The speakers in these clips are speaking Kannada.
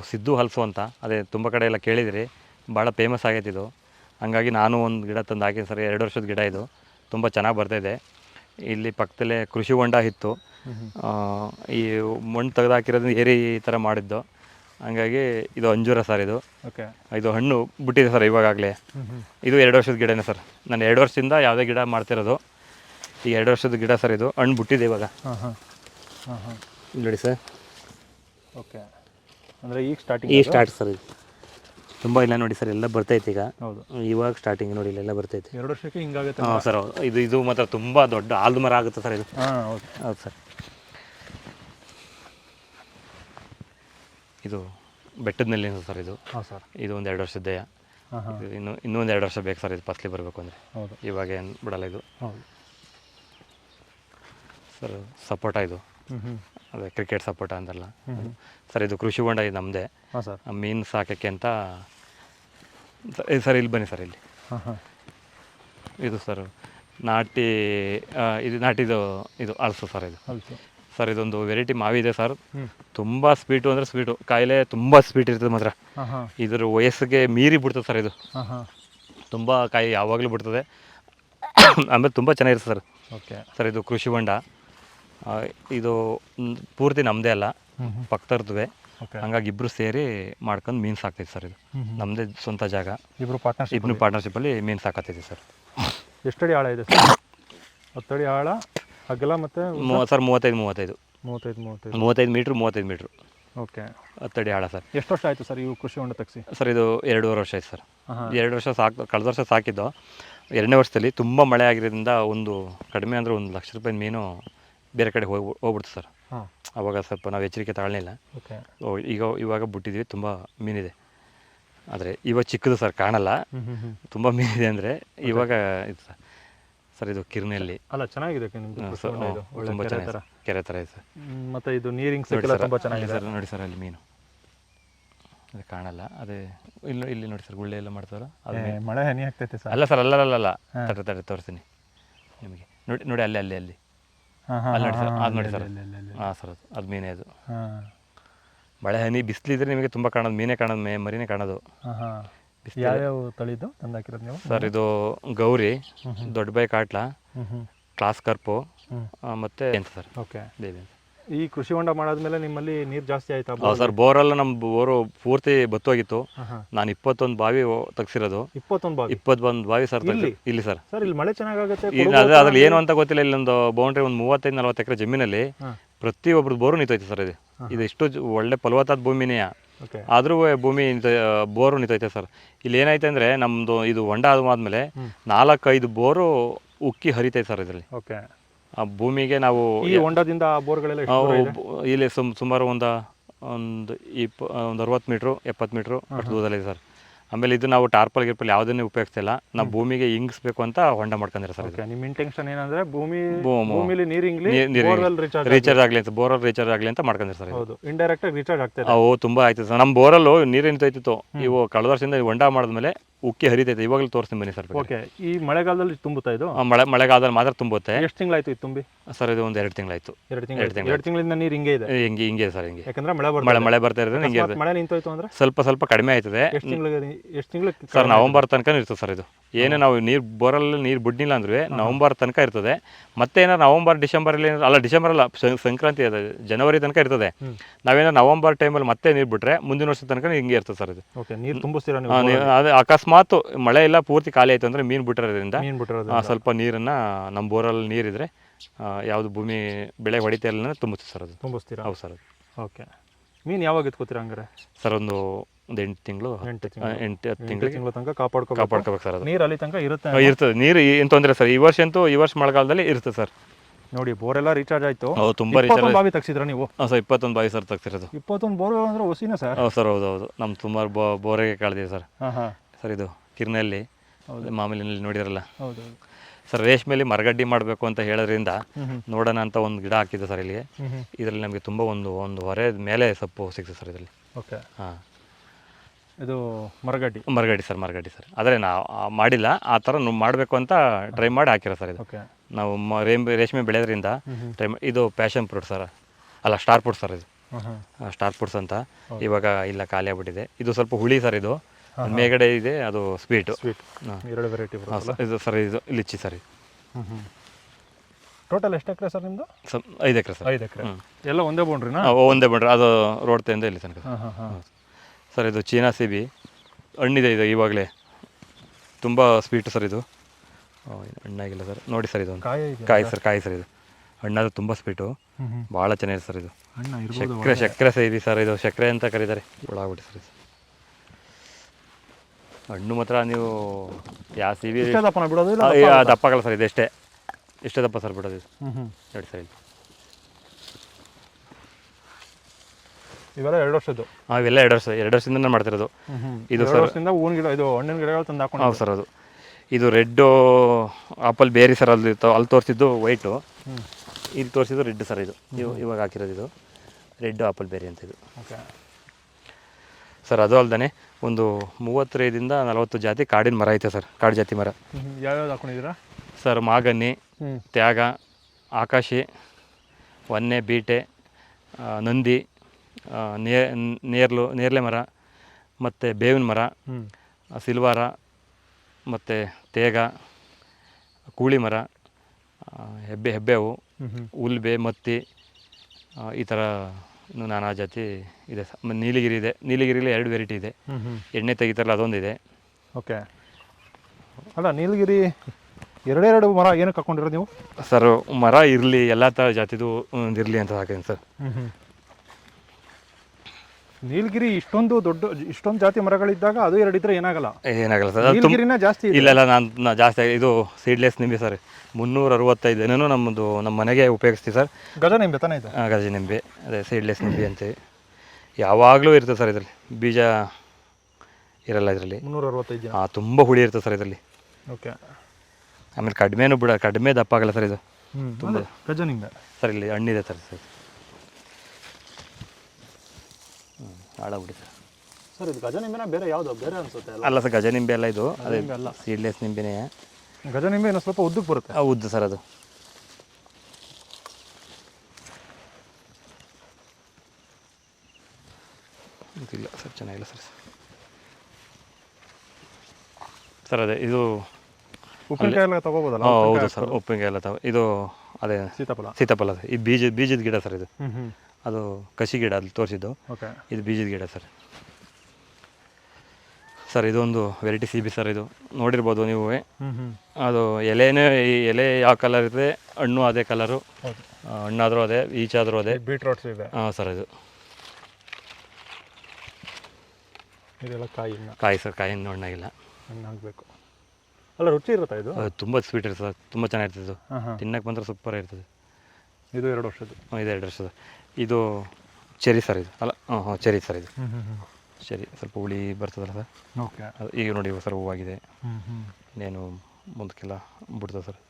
ಸಿದ್ದು ಹಲಸು ಅಂತ. ಅದೇ ತುಂಬ ಕಡೆ ಎಲ್ಲ ಕೇಳಿದಿರಿ. ಭಾಳ ಫೇಮಸ್ ಆಗೈತೆ ಇದು. ಹಂಗಾಗಿ ನಾನು ಒಂದು ಗಿಡ ತಂದು ಹಾಕಿದ್ದೀನಿ ಸರ್ ಎರಡು ವರ್ಷದ ಗಿಡ ಇದು. ತುಂಬ ಚೆನ್ನಾಗಿ ಬರ್ತಾಯಿದೆ ಇಲ್ಲಿ ಪಕ್ಕದಲ್ಲೇ ಕೃಷಿ ಹೊಂಡ ಇತ್ತು. ಆ, ಈ ಮಣ್ಣು ತೆಗೆದು ಹಾಕಿರೋದು ಏರಿ ಈ ಥರ ಮಾಡಿದ್ದು. ಹಂಗಾಗಿ ಇದು ಅಂಜೂರ ಸರ್ ಇದು. ಓಕೆ. ಇದು ಹಣ್ಣು ಬಿಟ್ಟಿದೆ ಸರ್ ಇವಾಗಲೇ ಇದು ಎರಡು ವರ್ಷದ ಗಿಡನೇ ಸರ್. ನಾನು ಎರಡು ವರ್ಷದಿಂದ ಯಾವುದೇ ಗಿಡ ಮಾಡ್ತಿರೋದು. ಈ ಎರಡು ವರ್ಷದ ಗಿಡ ಸರ್ ಇದು. ಹಣ್ಣು ಬಿಟ್ಟಿದೆ ಇವಾಗ. ಹಾಂ ಹಾಂ. ಹಾಂ ಹಾಂ. ಇಲ್ಲಿ ನೋಡಿ ಸರ್. ಓಕೆ. ಅಂದರೆ ಈಗ ಸ್ಟಾರ್ಟಿಂಗ್ ಈಗ ಸ್ಟಾರ್ಟ್ ಸರ್ ಇದು. ತುಂಬ ಇಲ್ಲ ನೋಡಿ ಸರ್ ಎಲ್ಲ ಬರ್ತೈತೆ ಈಗ. ಹೌದು. ಇವಾಗ ಸ್ಟಾರ್ಟಿಂಗ್ ನೋಡಿ ಇಲ್ಲೆಲ್ಲ ಬರ್ತೈತೆ. ಎರಡು ವರ್ಷಕ್ಕೆ ಹಿಂಗಾಗುತ್ತೆ ಹಾಂ ಸರ್ ಹೌದು. ಇದು ಇದು ಮಾತ್ರ ತುಂಬ ದೊಡ್ಡ ಆಲ್ದು ಮರ ಆಗುತ್ತೆ ಸರ್ ಇದು. ಹಾಂ ಹೌದು. ಹೌದು ಸರ್. ಇದು ಬೆಟ್ಟದಲ್ಲಿ ಸರ್ ಇದು. ಹಾಂ ಸರ್. ಇದು ಒಂದು ಎರಡು ವರ್ಷದ ಹಾಂ ಹಾಂ. ಇದು ಇನ್ನು ಇನ್ನೂ ಒಂದು ಎರಡು ವರ್ಷ ಬೇಕು ಸರ್ ಇದು ಪತ್ಲಿ ಬರಬೇಕು ಅಂದರೆ. ಹೌದು. ಇವಾಗ ಏನು ಬಿಡಲ್ಲ ಇದು. ಹೌದು. ಸರ್ ಸಪೋಟ ಇದು. ಅದೇ ಕ್ರಿಕೆಟ್ ಸಪೋರ್ಟ್ ಅಂದಲ್ಲ ಸರ್ ಇದು ಕೃಷಿ ಹೊಂಡ ಇದು ನಮ್ಮದೇ ಸರ್. ಮೀನು ಸಾಕೋಕ್ಕೆ ಅಂತ ಸರ್ ಇಲ್ಲಿ ಬನ್ನಿ ಸರ್ ಇಲ್ಲಿ. ಇದು ಸರ್ ನಾಟಿ ಇದು ನಾಟಿದು ಇದು ಅಳಸು ಸರ್ ಇದು. ಸರ್ ಇದೊಂದು ವೆರೈಟಿ ಮಾವಿದೆ ಸರ್. ತುಂಬ ಸ್ವೀಟು ಅಂದರೆ ಸ್ವೀಟು ಕಾಯಿಲೆ ತುಂಬ ಸ್ವೀಟ್ ಇರ್ತದೆ ಮಾತ್ರ. ಇದರ ವಯಸ್ಸಿಗೆ ಮೀರಿ ಬಿಡ್ತದೆ ಸರ್ ಇದು. ತುಂಬ ಕಾಯಿ ಯಾವಾಗಲೂ ಬಿಡ್ತದೆ. ಆಮೇಲೆ ತುಂಬ ಚೆನ್ನಾಗಿರ್ತದೆ ಸರ್. ಓಕೆ. ಸರ್ ಇದು ಕೃಷಿ ಹೊಂಡ. ಇದು ಪೂರ್ತಿ ನಮ್ಮದೇ ಅಲ್ಲ. ಓಕೆ ಹಂಗಾಗಿ ಇಬ್ರು ಸೇರಿ ಮಾಡ್ಕೊಂಡು ಮೀನು ಸಾಕ್ತೈತೆ ಸರ್ ಇದು. ನಮ್ಮದೇ ಸ್ವಂತ ಜಾಗ. ಇಬ್ರು ಪಾರ್ಟ್ನರ್ಶಿಪ್ ಇಬ್ಬರು ಪಾರ್ಟ್ನರ್ಶಿಪ್ಪಲ್ಲಿ ಮೀನು ಸಾಕತ್ತೈತಿ ಸರ್. ಎಷ್ಟಡಿ ಆಳ ಇದೆ ಸರ್? ಹತ್ತಡಿ ಆಳ ಅಗಲ ಮತ್ತು ಸರ್ ಮೂವತ್ತೈದು ಮೂವತ್ತೈದು. ಮೂವತ್ತೈದು ಮೂವತ್ತೈದು. ಮೂವತ್ತೈದು ಮೀಟ್ರ್ ಮೂವತ್ತೈದು ಮೀಟ್ರ್. ಓಕೆ ಹತ್ತಡಿ ಆಳ ಸರ್. ಎಷ್ಟು ವರ್ಷ ಆಯಿತು ಸರ್ ಇವು ಕೃಷಿ ಹೊಂಡ ತೆಗ್ಸಿ? ಸರ್ ಇದು ಎರಡೂವರೆ ವರ್ಷ ಆಯ್ತು ಸರ್. ಎರಡು ವರ್ಷ ಸಾಕು ಕಳೆದ ವರ್ಷ ಸಾಕಿದ್ದು. ಎರಡನೇ ವರ್ಷದಲ್ಲಿ ತುಂಬ ಮಳೆ ಆಗಿರೋದ್ರಿಂದ ಒಂದು ಕಡಿಮೆ ಅಂದರೆ ಒಂದು ಲಕ್ಷ ರೂಪಾಯಿ ಮೀನು ಬೇರೆ ಕಡೆ ಹೋಗಿ ಹೋಗ್ಬಿಡ್ತು ಸರ್. ಹಾಂ. ಅವಾಗ ಸ್ವಲ್ಪ ನಾವು ಎಚ್ಚರಿಕೆ ತಗೊಳ್ಳಿಲ್ಲ ಓಕೆ. ಓ, ಈಗ ಇವಾಗ ಬಿಟ್ಟಿದ್ವಿ ತುಂಬ ಮೀನಿದೆ. ಆದರೆ ಇವಾಗ ಚಿಕ್ಕದು ಸರ್ ಕಾಣಲ್ಲ. ತುಂಬ ಮೀನಿದೆ ಅಂದರೆ ಇವಾಗ ಇದು ಸರ್ ಸರ್ ಇದು ಕಿರ್ನಲ್ಲಿ. ಅಲ್ಲ ಚೆನ್ನಾಗಿದೆ ಸರ್ ಇದು. ಒಳ್ಳೆ ತುಂಬ ಕೆರೆ ಥರ ಚೆನ್ನಾಗಿದೆ ಕೆರೆ ಥರ ಇದೆ ಸರ್. ಮತ್ತೆ ಇದು ನೀರಿಂಗ್ ನೋಡಿ ಸಿಕ್ಕಿಲ್ಲ ಸರ್ ತುಂಬ ಅಲ್ಲಿ ಚೆನ್ನಾಗಿದೆ ಸರ್ ನೋಡಿ ಸರ್ ಅಲ್ಲಿ ಮೀನು. ಅದು ಕಾಣಲ್ಲ ಅದೇ ಇಲ್ಲಿ ಇಲ್ಲಿ ನೋಡಿ ಸರ್ ಗುಳ್ಳೆ ಎಲ್ಲ ಮಾಡ್ತಾರ ಅದು ಏ, ಮಳೆ ಹನಿ ಆಗ್ತೈತೆ ಸರ್. ಅಲ್ಲ ಸರ್ ಅಲ್ಲ ಅಲ್ಲ ಅಲ್ಲ ತಡ ತಡ ತೋರಿಸ್ತೀನಿ ನಿಮಗೆ. ನೋಡಿ ನೋಡಿ ಅಲ್ಲಿ ಅಲ್ಲಿ ಅಲ್ಲಿ. ಅಲ್ಲಿ ನೋಡಿ ಸರ್ ಅದು ನೋಡಿ ಸರ್. ಹಾಂ ಸರ್ ಅದು ಅದು ಮೀನೇ ಅದು. ಮಳೆ ಹನಿ ಬಿಸಿಲಿದ್ರೆ ನಿಮಗೆ ತುಂಬ ಕಾಣೋದು ಮೀನೇ ಕಾಣೋದು ಮೇ ಮರಿನೇ ಕಾಣೋದು. ಯಾವ್ಯಾವ ತಳಿದು ತಂದು ಹಾಕಿರೋದು ನೀವು? ಸರ್ ಇದು ಗೌರಿ ದೊಡ್ಡ ಬೈ ಕಾಟ್ಲಾ ಕ್ಲಾಸ್ ಕರ್ಪು ಮತ್ತೆ ಎಂತ ಸರ್? ಓಕೆ. ದೇವಿ ಈ ಕೃಷಿ ಹೊಂಡ ಮಾಡಾದ್ಮೇಲೆ ನಿಮ್ಮಲ್ಲಿ ನೀರು ಜಾಸ್ತಿ ಆಯ್ತಾ ಸರ್ ಸರ್ ಬೋರೆಲ್ಲ ನಮ್ಮ ಬೋರು ಪೂರ್ತಿ ಬತ್ತೋಗಿತ್ತು. ನಾನು ಇಪ್ಪತ್ತೊಂದು ಬಾವಿ ತಗ್ಸಿರೋದು. ಇಪ್ಪತ್ತೊಂದು ಬಾವಿ? ಇಪ್ಪತ್ತೊಂದು ಬಾವಿ ಸರ್ ಇಲ್ಲಿ? ಇಲ್ಲಿ ಸರ್. ಸರ್ ಇಲ್ಲಿ ಮಳೆ ಚೆನ್ನಾಗಾಗುತ್ತೆ ಅದೇ ಅದ್ರಲ್ಲಿ ಏನು ಅಂತ ಗೊತ್ತಿಲ್ಲ ಇಲ್ಲೊಂದು ಬೌಂಡ್ರಿ ಒಂದು ಮೂವತ್ತೈದು ನಲ್ವತ್ತು ಎಕರೆ ಜಮೀನಲ್ಲಿ ಪ್ರತಿಯೊಬ್ಬರದ್ದು ಬೋರು ನಿಂತೈತೆ ಸರ್ ಇದು. ಇದು ಎಷ್ಟು ಒಳ್ಳೆ ಫಲವತ್ತಾದ ಭೂಮಿನೇ ಆದ್ರೂ ಭೂಮಿ ಬೋರು ನಿಂತೈತೆ ಸರ್. ಇಲ್ಲಿ ಏನೈತೆ ಅಂದರೆ ನಮ್ಮದು ಇದು ಹೊಂಡ ಆದ್ಮೇಲೆ. ನಾಲ್ಕೈದು ಬೋರು ಉಕ್ಕಿ ಹರಿತೈತೆ ಸರ್ ಇದರಲ್ಲಿ. ಓಕೆ. ಆ ಭೂಮಿಗೆ ನಾವು ಈ ಹೊಂಡದಿಂದ ಆ ಬೋರ್ಗಳೆಲ್ಲ ಎಷ್ಟು ನಾವು ದೂರ ಇದೆ? ಬ- ಇಲ್ಲಿ ಸುಮ್ ಸುಮಾರು ಒಂದು ಒಂದು ಇಪ್ಪ ಒಂದು ಅರವತ್ತು ಮೀಟ್ರು ಎಪ್ಪತ್ತು ಮೀಟ್ರು ಅಷ್ಟು ದೂರದಲ್ಲಿದೆ ಸರ್. ಆಮೇಲೆ ಇದು ನಾವು ಟಾರ್ಪಲ್ ಗಿರ್ಪಲ್ ಯಾವುದನ್ನೇ ಉಪಯೋಗಿಸ್ತಿಲ್ಲ ನಾವು ಭೂಮಿಗೆ ಇಂಗಿಸ್ಬೇಕು ಅಂತ ಹೊಂಡ ಮಾಡ್ಕೊಂಡಿರ ಸರ್ ಇದು. ಇಂಟೆನ್ಷನ್ ಏನಂದ್ರೆ ಭೂಮಿ ಭೂಮಿ- ಭೂಮಿಲಿ ನೀರು ಇಂಗ್ಲಿ ನೀರ್- ನೀರ್ ಬೋರ್ವೆಲ್ ರೀಚಾರ್ಜ್ ರೀಚಾರ್ಜ್ ಆಗಲಿ ಅಂತ ಬೋರಲ್ಲಿ ರೀಚಾರ್ಜ್ ಆಗಲಿ ಅಂತ ಮಾಡ್ಕೊಂಡಿರ ಸರ್ ಇದು. ಹೌದು ಇಂಡೈರೆಕ್ಟ್ ಆಗಿ ರೀಚಾರ್ಜ್ ಆಗ್ತದೆ ಓ ತುಂಬಾ ಆಯ್ತು ಸರ್. ನಮ್ಮ ಬೋರಲ್ಲೂ ನೀರು ನಿಂತೈತಿತ್ತು ಇವು ಕಳೆದ ವರ್ಷದಿಂದ ಹೊಂಡ ಮಾಡಿದ್ಮೇಲೆ ಉಕ್ಕಿ ಹರಿತೈತೆ. ಇವಾಗಲೂ ತೋರಿಸ್ತೀನಿ ಬನ್ನಿ ಸರ್ ಓಕೆ ಈ ಮಳೆಗಾಲದಲ್ಲಿ ತುಂಬುತ್ತಾ ಇದು? ಆ, ಮಳೆ ಮಳೆಗಾಲದಲ್ಲಿ ಮಾತ್ರ ತುಂಬುತ್ತೆ. ಎಷ್ಟು ತಿಂಗಳಾಯ್ತು ಇದು ತುಂಬಿ? ಸರ್ ಇದು ಒಂದು ಎರಡು ತಿಂಗಳಾಯ್ತು. ಎರಡು ತಿಂಗಳು. ಎರಡು ಎರಡು ತಿಂಗಳಿಂದ ನೀರು ಹಿಂಗೆ ಇದೆ? ಹಿಂಗೆ ಹಿಂಗೆ ಸರ್ ಹಿಂಗೆ. ಯಾಕಂದ್ರೆ ಮಳೆ ಬರ್ತಾ ಮಳೆ ಮಳೆ ಬರ್ತಾ ಇರೋದ್ರಿಂದ ಹಿಂಗೆ ಮಳೆ ನಿಂತೋಯ್ತು ಅಂದ್ರೆ? ಸ್ವಲ್ಪ ಸ್ವಲ್ಪ ಕಡಿಮೆ ಆಯ್ತದೆ. ಎಷ್ಟು ತಿಂಗಳು ಎಷ್ಟು ತಿಂಗಳಿಗೆ ಸರ್ ನವಂಬರ್ ತನಕ ಇರ್ತದೆ ಸರ್ ಇದು. ಏನೇ ನಾವು ನೀರು ಬೋರಲ್ಲಿ ನೀರು ಬಿಡ್ನಿಲ್ಲ ಅಂದ್ರೆ ನವಂಬರ್ ತನಕ ಇರ್ತದೆ. ಮತ್ತೆ ಏನಾರು ನವಂಬರ್ ಡಿಸೆಂಬರಲ್ಲಿ ಅಲ್ಲ ಡಿಸೆಂಬರ್ ಅಲ್ಲ ಸಂ- ಸಂಕ್ರಾಂತಿ ಅದು ಜನವರಿ ತನಕ ಇರ್ತದೆ. ನಾವೇನಾರು ನಾವೇನೋ ನವಂಬರ್ ಟೈಮಲ್ಲಿ ಮತ್ತೆ ನೀರು ಬಿಟ್ರೆ ಮುಂದಿನ ವರ್ಷದ ತನಕ ಹಿಂಗೆ ಇರ್ತದೆ ಸರ್ ಇದು. ಓಕೆ ನೀರು ತುಂಬಿಸ್ತೀರಾ ಆ, ಅಕಸ್ಮಾತ್ ಮಳೆ ಎಲ್ಲ ಪೂರ್ತಿ ಖಾಲಿ ಆಯ್ತು ಅಂದ್ರೆ ಮೀನು ಬಿಟ್ಟಿರೋದ್ರಿಂದ ಮೀನು ಬಿಟ್ಟಿರೋದು ಸ್ವಲ್ಪ ನೀರನ್ನ ನಮ್ಮ ಬೋರಲ್ಲಿ ನೀರಿದ್ರೆ ಯಾವುದು ಭೂಮಿ ಬೆಳೆ ಹೊಡಿತಾ ಇಲ್ಲ ತುಂಬಿಸ್ತೀವಿ ಸರ್ ಅದು. ತುಂಬಿಸ್ತೀರಾ? ಹೌದು ಸರ್ ಅದು. ಓಕೆ. ಮೀನು ಯಾವಾಗ ಎತ್ಕೋತೀರಾ ಹಂಗಾರೆ? ಸರ್ ಒಂದು ಒಂದು ಎಂಟು ತಿಂಗಳು ಎಂಟು ತಿಂಗಳು. ತನಕ ಕಾಪಾಡ್ಕೋಬೇಕು. ಕಾಪಾಡ್ಕೋಬೇಕು ಸರ್ ಅದು. ನೀರು ಅಲ್ಲಿ ತನಕ ಇರುತ್ತೆ ಇರ್ತದೆ. ನೀರು ಏನು ತೊಂದರೆ ಸರ್. ಈ ವರ್ಷ ಅಂತೂ ಈ ವರ್ಷ ಮಳೆಗಾಲದಲ್ಲಿ ಇರ್ತದೆ ಸರ್. ನೋಡಿ ಬೋರೆಲ್ಲ ರೀಚಾರ್ಜ್ ಆಯ್ತು. ಹೌದು ತುಂಬಾ ರೀಚಾರ್ಜ್ ಬಾವಿ ತಗ್ಸಿದ್ರ ನೀವು? ಹಾಂ ಸರ್ ಇಪ್ಪತ್ತೊಂದು ಬಾವಿ ಸರ್ ತಗ್ಸಿರೋದು. ಇಪ್ಪತ್ತೊಂದು ಬೋರ್ ಅಂದ್ರೆ ಹೊಸಿನ ಸರ್. ಹೌದು ಸರ್ ಹೌದು ಹೌದು. ನಮ್ಮ ಸುಮಾರು ಬೋರಿಗೆ ಕಳೆದಿದೆ ಸರ್. ಹಾಂ ಹಾಂ. ಸರ್ ಇದು ಕಿರ್ನಲ್ಲಿ ಮಾಮೂಲಿನಲ್ಲಿ ನೋಡಿರಲ್ಲ ಹೌದು ಸರ್ ರೇಷ್ಮೆಲಿ ಮರಗಡ್ಡಿ ಮಾಡಬೇಕು ಅಂತ ಹೇಳೋದ್ರಿಂದ ನೋಡೋಣ ಅಂತ ಒಂದು ಗಿಡ ಹಾಕಿದ್ದೆ ಸರ್ ಹ್ಞೂ ಇದರಲ್ಲಿ ನಮಗೆ ತುಂಬ ಒಂದು ಒಂದು ಹೊರೆ ಮೇಲೆ ಸೊಪ್ಪು ಸಿಗ್ತದೆ ಸರ್ ಇದರಲ್ಲಿ. ಓಕೆ. ಹಾಂ. ಇದು ಮರಗಡ್ಡಿ? ಮರಗಡ್ಡಿ ಸರ್ ಮರಗಡ್ಡಿ ಸರ್. ಆದರೆ ನಾವು ಮಾಡಿಲ್ಲ. ಆ ಥರ ಮಾಡಬೇಕು ಅಂತ ಟ್ರೈ ಮಾಡಿ ಹಾಕಿರೋ ಸರ್ ಇದು. ನಾವು ರೇಷ್ಮೆ ಬೆಳೆಯೋದ್ರಿಂದ ಟ್ರೈ ಇದು ಪ್ಯಾಷನ್ ಫ್ರೂಟ್ ಸರ್. ಅಲ್ಲ ಸ್ಟಾರ್ ಫ್ರೂಟ್ ಸರ್ ಇದು. ಸ್ಟಾರ್ ಫುಡ್ಸ್ ಅಂತ. ಇವಾಗ ಇಲ್ಲ ಖಾಲಿ ಆಗ್ಬಿಟ್ಟಿದೆ. ಇದು ಸ್ವಲ್ಪ ಹುಳಿ ಸರ್ ಇದು. ಮೇಗಡೆ ಇದೆ ಅದು ಸ್ವೀಟು. ಸ್ವೀಟ್. ಎರಡು ವೆರೈಟಿ ಇದು ಸರ್ ಇದು ಲಿಚ್ಚಿ ಸರಿ. ಹ್ಞೂ ಹ್ಞೂ ಟೋಟಲ್ ಎಷ್ಟು ಎಕರೆ ಸರ್ ನಿಮ್ಮದು ಐದು ಎಕರೆ ಸರ್. ಐದು ಎಕರೆ. ಎಲ್ಲ ಒಂದೇ ಬೌಂಡ್ರಿನಾ? ಒಂದೇ ಬೌಂಡ್ರಿ. ಅದು ರೋಡ್ ತೆಂದ ಇಲ್ಲಿ ತನಕ ಹಾಂ ಹಾಂ ಹಾಂ. ಸರ್ ಇದು ಚೀನಾ ಸಿಬಿ. ಹಣ್ಣಿದೆ ಇದು ಇವಾಗಲೇ. ತುಂಬ ಸ್ವೀಟು ಸರ್ ಇದು. ಹಣ್ಣಾಗಿಲ್ಲ ಸರ್. ನೋಡಿ ಸರ್ ಇದು ಕಾಯಿ ಸರ್ ಕಾಯಿ ಸರ್ ಇದು. ಹಣ್ಣಾದ್ರು ತುಂಬ ಸ್ವೀಟು. ಭಾಳ ಚೆನ್ನಾಗಿದೆ ಸರ್ ಇದು. ಸಕ್ಕರೆ ಸಕ್ಕರೆ ಸೇರಿ ಸರ್ ಇದು ಸಕ್ಕರೆ ಅಂತ ಕರೀತಾರೆ. ಹುಳಾಗ್ಬಿಟ್ಟು ಸರ್ ಇದು. ಹಣ್ಣು ಮಾತ್ರ ನೀವು ಯಾವ ಸಿಬಿ ಇಷ್ಟೇ ಬಿಡೋದು ಇಲ್ಲ ಆ, ದಪ್ಪ ಆಗಲ್ಲ ಸರ್ ಇದೆಷ್ಟೇ ಎಷ್ಟೇ ಇಷ್ಟೇ ದಪ್ಪ ಸರ್ ಬಿಡೋದು ಇದು. ಹ್ಞೂ ಹ್ಞೂ ನೋಡಿ ಸರ್. ಇದು ಇವೆಲ್ಲ ಎರಡು ವರ್ಷದ್ದು. ಹಾಂ ಇವೆಲ್ಲ ಎರಡು ವರ್ಷ ಎರಡು ವರ್ಷದಿಂದ ನಾನು ಮಾಡ್ತಿರೋದು. ಇದು ಎರಡು ವರ್ಷದಿಂದ ಹೂವಿನ ಗಿಡ ಇದು ಹಣ್ಣಿನ ಗಿಡಗಳು ತಂದು ಹಾಕೊಂಡು ಹೌದು ಸರ್ ಅದು ಇದು ರೆಡ್ಡು ಆಪಲ್ ಬೇರೆ ಸರ್ ಅಲ್ಲಿ ಅಲ್ಲಿ ತೋರಿಸಿದ್ದು ವೈಟು. ಇಲ್ಲಿ ತೋರಿಸಿದ್ದು ರೆಡ್ ಸರ್ ಇದು. ನೀವು ಇವಾಗ ಹಾಕಿರೋದು ಇದು. ರೆಡ್ ಆಪಲ್ ಬೇರೆ ಅಂತ ಇದು. ಓಕೆ. ಸರ್ ಅದು ಅಲ್ದೇ ಒಂದು ಮೂವತ್ತೈದಿಂದ ನಲವತ್ತು ಜಾತಿ ಕಾಡಿನ ಮರ ಐತೆ ಸರ್ ಕಾಡು ಜಾತಿ ಮರ. ಯಾವ್ಯಾವ್ದು ಹಾಕೊಂಡಿದ್ದೀರಾ? ಸರ್ ಮಾಗನ್ನಿ ತ್ಯಾಗ ಆಕಾಶಿ ವನ್ನೆ ಬೀಟೆ ನಂದಿ ನೇ ನೇರ್ಲು ನೇರ್ಲೆ ಮರ ಮತ್ತು ಬೇವಿನ ಮರ ಸಿಲ್ವಾರ ಮತ್ತು ತೇಗ ಕೂಳಿ ಮರ ಹೆಬ್ಬೆ ಹೆಬ್ಬೆವು ಉಲ್ಬೆ ಮತ್ತಿ ಈ ಥರ ಇನ್ನು ನಾನಾ ಜಾತಿ ಇದೆ ಆಮೇಲೆ ನೀಲಗಿರಿ ಇದೆ. ನೀಲಗಿರಿಲಿ ಎರಡು ವೆರೈಟಿ ಇದೆ. ಎಣ್ಣೆ ತೆಗಿತಾರಲ್ಲ ಅದೊಂದಿದೆ. ಓಕೆ. ಅಲ್ಲ ನೀಲಗಿರಿ ಎರಡೆರಡು ಮರ ಏನಕ್ಕೆ ಹಾಕೊಂಡಿರೋದು ನೀವು? ಸರ್ ಮರ ಇರಲಿ ಎಲ್ಲ ಥರ ಜಾತಿದು ಇರಲಿ ಅಂತ ಹಾಕಿದ್ದೀನಿ ಸರ್. ನೀಲಗಿರಿ ಇಷ್ಟೊಂದು ದೊಡ್ಡ ಇಷ್ಟೊಂದು ಜಾತಿ ಮರಗಳಿದ್ದಾಗ ಅದು ಎರಡಿದ್ರೆ ಏನಾಗಲ್ಲ. ಏನಾಗಲ್ಲ ಸರ್. ಅದು ತುಂಬ ನೀಲಗಿರಿನ ಜಾಸ್ತಿ ಇದೆ. ಇಲ್ಲ ಇಲ್ಲ ನಾನು ನಾ ಜಾಸ್ತಿ ಇದು ಸೀಡ್ಲೆಸ್ ನಿಂಬೆ ಸರ್. ಮುನ್ನೂರ ಅರವತ್ತೈದು ಏನೇನು ನಮ್ಮದು ನಮ್ಮ ಮನೆಗೆ ಉಪಯೋಗಿಸ್ತೀವಿ ಸರ್. ಗಜ ನಿಂಬೆ ತಾನೇ ಇದೆ. ಹಾಂ ಗಜ ನಿಂಬೆ. ಅದೇ ಸೀಡ್ಲೆಸ್ ನಿಂಬೆ ಅಂತೀವಿ ಯಾವಾಗಲೂ ಇರ್ತದೆ ಸರ್ ಇದರಲ್ಲಿ. ಬೀಜ ಇರಲ್ಲ ಇದರಲ್ಲಿ. ಮುನ್ನೂರ ಅರವತ್ತೈದು ಹಾಂ ತುಂಬ ಹುಳಿ ಇರ್ತದೆ ಸರ್ ಇದರಲ್ಲಿ. ಓಕೆ. ಆಮೇಲೆ ಕಡಿಮೆನೂ ಬಿಡ ಕಡಿಮೆ ದಪ್ಪ ಆಗಲ್ಲ ಸರ್ ಇದು. ಹ್ಞೂ ತುಂಬ ಗಜ ನಿಂಬೆ. ಸರ್ ಇಲ್ಲಿ ಹಣ್ಣಿದೆ ಸರ್ ಸರ್. ಹಾಳಾಗ್ಬಿಡಿ ಸರ್ ಇದು ಗಜನಿಂಬೆನ ಬೇರೆ ಯಾವುದು? ಬೇರೆ ಅನ್ಸುತ್ತೆ ಅಲ್ಲ? ಅಲ್ಲ ಸರ್ ಗಜನಿಂಬೆ ಅಲ್ಲ ಇದು. ಅದೇ ನಿಂಬೆ ಅಲ್ಲ. ಸೀಡ್ಲೆಸ್ ನಿಂಬೆನೇ. ಗಜನಿಂಬೆನ ಇನ್ನೂ ಸ್ವಲ್ಪ ಉದ್ದಕ್ಕೆ ಬರುತ್ತೆ. ಆ, ಉದ್ದು ಸರ್ ಅದು. ಇದಿಲ್ಲ ಸರ್ ಚೆನ್ನಾಗಿಲ್ಲ ಸರ್ ಸರ್. ಅದೇ ಇದು ಉಪ್ಪಿನಕಾಯಿ ಎಲ್ಲ ತಗೋಬೋದಲ್ಲ? ಹೌದು ಸರ್ ಉಪ್ಪಿನಕಾಯಿ ಎಲ್ಲ ತಗೋ ಇದು ಅದೇ ಸೀತಾಫಲ. ಸೀತಾಫಲ ಸರ್ ಈ ಬೀಜ ಬೀಜದ ಗಿಡ ಸರ್ ಇದು. ಹ್ಞೂ ಹ್ಞೂ ಅದು ಕಸಿ ಗಿಡ ಅಲ್ಲಿ ತೋರಿಸಿದ್ದು. ಓಕೆ ಇದು ಬೀಜದ ಗಿಡ ಸರ್. ಸರ್ ಇದೊಂದು ವೆರೈಟಿ ಸಿ ಬಿ ಸರ್ ಇದು. ನೋಡಿರ್ಬೋದು ನೀವು. ಅದು ಎಲೆನೇ ಈ ಎಲೆ ಯಾವ ಕಲರ್ ಇದೆ ಹಣ್ಣು ಅದೇ ಕಲರು ಹಣ್ಣಾದರೂ ಅದೇ ಈಚಾದರೂ ಅದೇ. ಬೀಟ್ರೋಟ್ಸ್ ಇದೆ. ಹಾಂ ಸರ್ ಇದು. ಇದೆಲ್ಲ ಕಾಯಿ ಕಾಯಿ ಸರ್ ಕಾಯಿ ಇನ್ನೂ ಹಣ್ಣಾಗಿಲ್ಲ. ಹಣ್ಣಾಗಬೇಕು ಅಲ್ಲ ರುಚಿ ಇರುತ್ತಾ ಇದು? ತುಂಬ ಸ್ವೀಟ್ ಇರ್ತದೆ ಸರ್ ತುಂಬ ಚೆನ್ನಾಗಿರ್ತದೆ ಇದು. ತಿನ್ನಕ್ಕೆ ಬಂದ್ರೆ ಸೂಪರ್ ಇರ್ತದೆ. ಇದು ಎರಡು ವರ್ಷದ್ದು. ಹಾಂ ಇದು ಎರಡು ವರ್ಷದ ಇದು ಚೆರಿ ಸರ್ ಇದು. ಅಲ್ಲ ಹಾಂ ಹಾಂ ಚೆರಿ ಸರ್ ಇದು. ಹ್ಞೂ ಹ್ಞೂ ಸರಿ ಸ್ವಲ್ಪ ಹುಳಿ ಬರ್ತದಲ್ಲ ಸರ್ ಓಕೆ. ಅದು ಈಗ ನೋಡಿ ಸರ್ ಹೂವಾಗಿದೆ. ಇನ್ನೇನು ಮುಂದಕ್ಕೆಲ್ಲ ಬಿಡ್ತದೆ ಸರ್